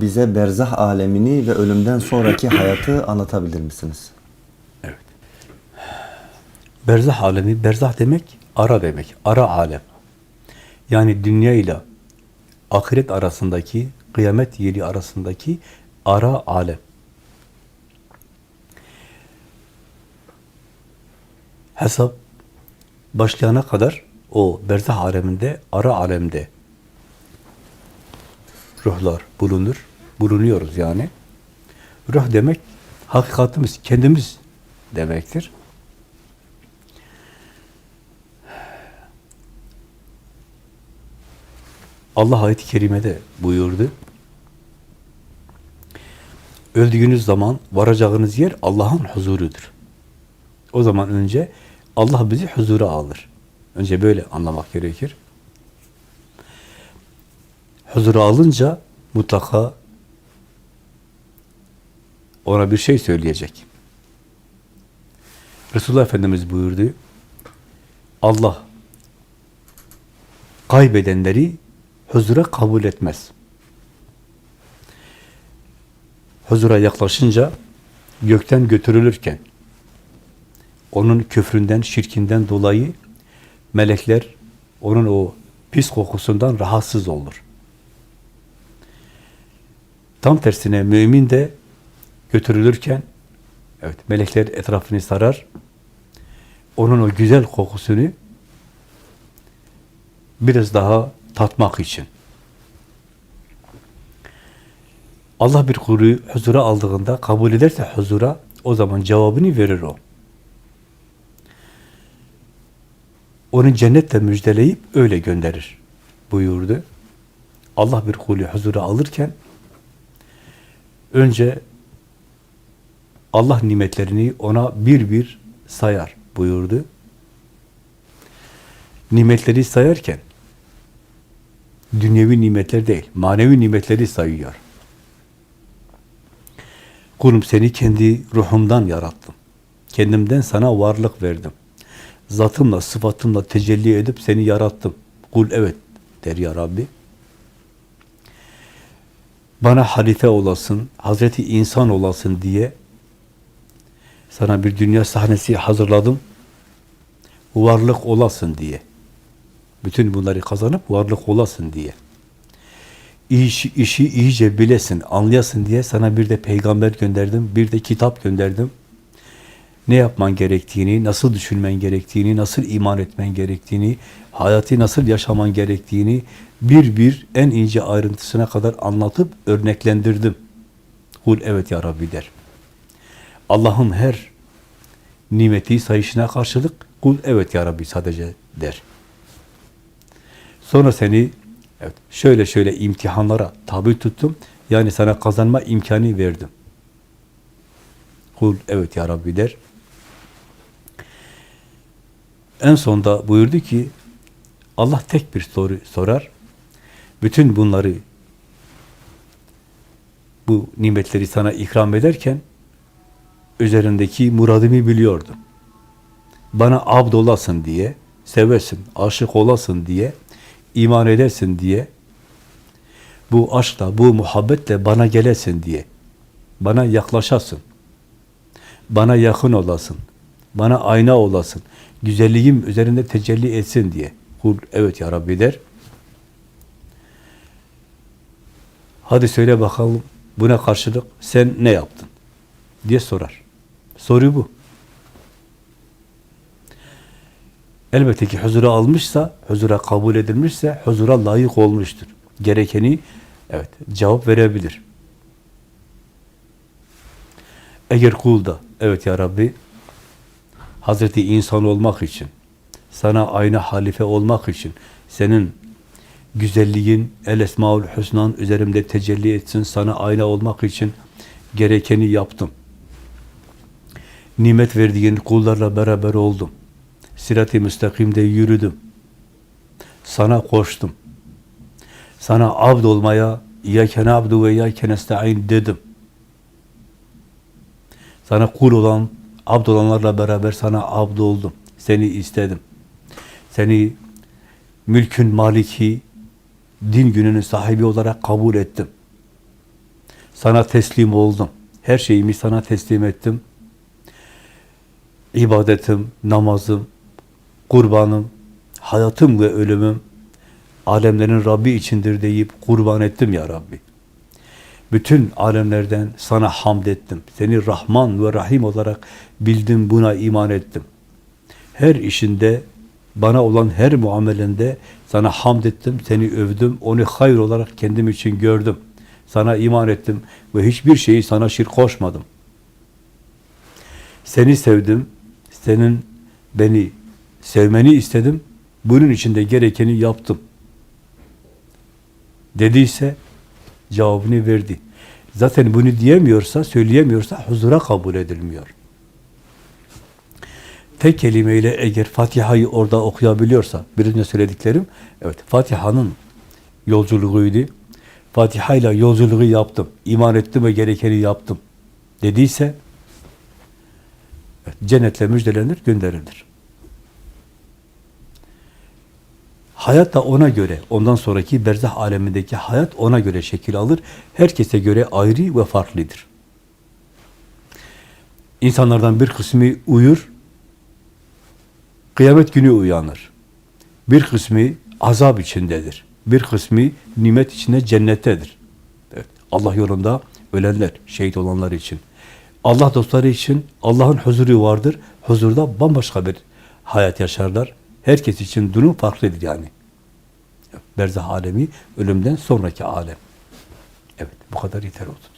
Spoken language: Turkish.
bize berzah alemini ve ölümden sonraki hayatı anlatabilir misiniz? Evet. Berzah alemi, berzah demek ara demek, ara alem. Yani dünya ile ahiret arasındaki, kıyamet yeri arasındaki ara alem. Hesap başlayana kadar o berzah aleminde, ara alemde ruhlar bulunur. Bulunuyoruz yani. Ruh demek hakikatimiz, kendimiz demektir. Allah ayet-i kerimede buyurdu. Öldüğünüz zaman varacağınız yer Allah'ın huzurudur. O zaman önce Allah bizi huzura alır. Önce böyle anlamak gerekir. Huzura alınca mutlaka ona bir şey söyleyecek. Resulullah Efendimiz buyurdu. Allah kaybedenleri huzura kabul etmez. Huzura yaklaşınca gökten götürülürken onun küfründen, şirkinden dolayı melekler onun o pis kokusundan rahatsız olur. Tam tersine mümin de götürülürken evet melekler etrafını sarar. Onun o güzel kokusunu biraz daha tatmak için. Allah bir kulu huzura aldığında kabul ederse huzura o zaman cevabını verir o. Onu cennetle müjdeleyip öyle gönderir buyurdu. Allah bir kulü huzura alırken önce Allah nimetlerini ona bir bir sayar buyurdu. Nimetleri sayarken dünyevi nimetler değil, manevi nimetleri sayıyor. Kulum seni kendi ruhumdan yarattım. Kendimden sana varlık verdim. Zatımla, sıfatımla tecelli edip seni yarattım. Kul evet der ya Rabbi. Bana halife olasın, Hazreti insan olasın diye sana bir dünya sahnesi hazırladım. Varlık olasın diye. Bütün bunları kazanıp varlık olasın diye. İşi, işi iyice bilesin, anlayasın diye sana bir de peygamber gönderdim, bir de kitap gönderdim. Ne yapman gerektiğini, nasıl düşünmen gerektiğini, nasıl iman etmen gerektiğini, hayatı nasıl yaşaman gerektiğini bir bir en ince ayrıntısına kadar anlatıp örneklendirdim. Kul evet ya Rabbi der. Allah'ın her nimeti sayışına karşılık kul evet ya Rabbi sadece der. Sonra seni evet, şöyle şöyle imtihanlara tabi tuttum. Yani sana kazanma imkanı verdim. Kul evet ya Rabbi der. En sonda buyurdu ki Allah tek bir soru sorar. Bütün bunları bu nimetleri sana ikram ederken üzerindeki muradımı biliyordum. Bana abd olasın diye, seversin, aşık olasın diye, iman edersin diye, bu aşkla, bu muhabbetle bana gelesin diye, bana yaklaşasın, bana yakın olasın, bana ayna olasın, güzelliğim üzerinde tecelli etsin diye. Kul evet ya Rabbi der. Hadi söyle bakalım buna karşılık sen ne yaptın? diye sorar. Soru bu. Elbette ki huzura almışsa, huzura kabul edilmişse, huzura layık olmuştur. Gerekeni, evet, cevap verebilir. Eğer kul da, evet ya Rabbi, Hazreti insan olmak için, sana aynı halife olmak için, senin güzelliğin, el esmaül hüsnan üzerimde tecelli etsin, sana ayna olmak için gerekeni yaptım. Nimet verdiğin kullarla beraber oldum. Sirat-i müstakimde yürüdüm. Sana koştum. Sana abd olmaya İyyâke na'budu ve İyyâke nesta'in dedim. Sana kul olan, abd olanlarla beraber sana abd oldum. Seni istedim. Seni mülkün maliki, din gününün sahibi olarak kabul ettim. Sana teslim oldum. Her şeyimi sana teslim ettim. İbadetim, namazım, kurbanım, hayatım ve ölümüm alemlerin Rabbi içindir deyip kurban ettim ya Rabbi. Bütün alemlerden sana hamd ettim. Seni Rahman ve Rahim olarak bildim, buna iman ettim. Her işinde, bana olan her muamelende sana hamd ettim, seni övdüm, onu hayır olarak kendim için gördüm. Sana iman ettim ve hiçbir şeyi sana şirk koşmadım. Seni sevdim, senin beni sevmeni istedim, bunun için de gerekeni yaptım. Dediyse cevabını verdi. Zaten bunu diyemiyorsa, söyleyemiyorsa huzura kabul edilmiyor. Tek kelimeyle eğer Fatiha'yı orada okuyabiliyorsa, biraz önce söylediklerim, evet Fatiha'nın yolculuğuydu. Fatiha ile yolculuğu yaptım, iman ettim ve gerekeni yaptım dediyse, cennetle müjdelenir, gönderilir. Hayat da ona göre, ondan sonraki berzah alemindeki hayat ona göre şekil alır. Herkese göre ayrı ve farklıdır. İnsanlardan bir kısmı uyur, kıyamet günü uyanır. Bir kısmı azap içindedir. Bir kısmı nimet içinde cennettedir. Evet, Allah yolunda ölenler, şehit olanlar için. Allah dostları için Allah'ın huzuru vardır. Huzurda bambaşka bir hayat yaşarlar. Herkes için durum farklıdır yani. Berzah alemi, ölümden sonraki alem. Evet, bu kadar yeter olsun.